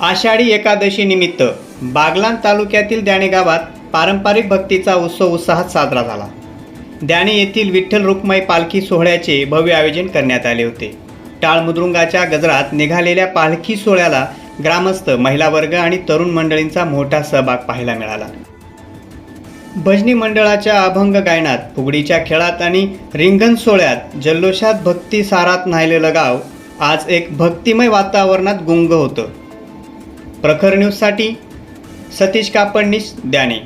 आषाढी एकादशी निमित्त तालुक्यातील द्याणे गावात पारंपरिक भक्तीचा उत्सव उत्साहात साजरा झाला. द्याणे येथील विठ्ठल रुक्माई पालखी सोहळ्याचे भव्य आयोजन करण्यात आले होते. टाळमुद्रुंगाच्या गजरात निघालेल्या पालखी सोहळ्याला ग्रामस्थ महिला वर्ग आणि तरुण मंडळींचा मोठा सहभाग पाहायला मिळाला. भजनी मंडळाच्या अभंग गायनात फुगडीच्या खेळात आणि रिंगण सोहळ्यात जल्लोषात भक्ती सारात न्हायलेलं गाव आज एक भक्तिमय वातावरणात गुंग होतं. प्रखर न्यूजसाठी सतीश कापडनीस द्याने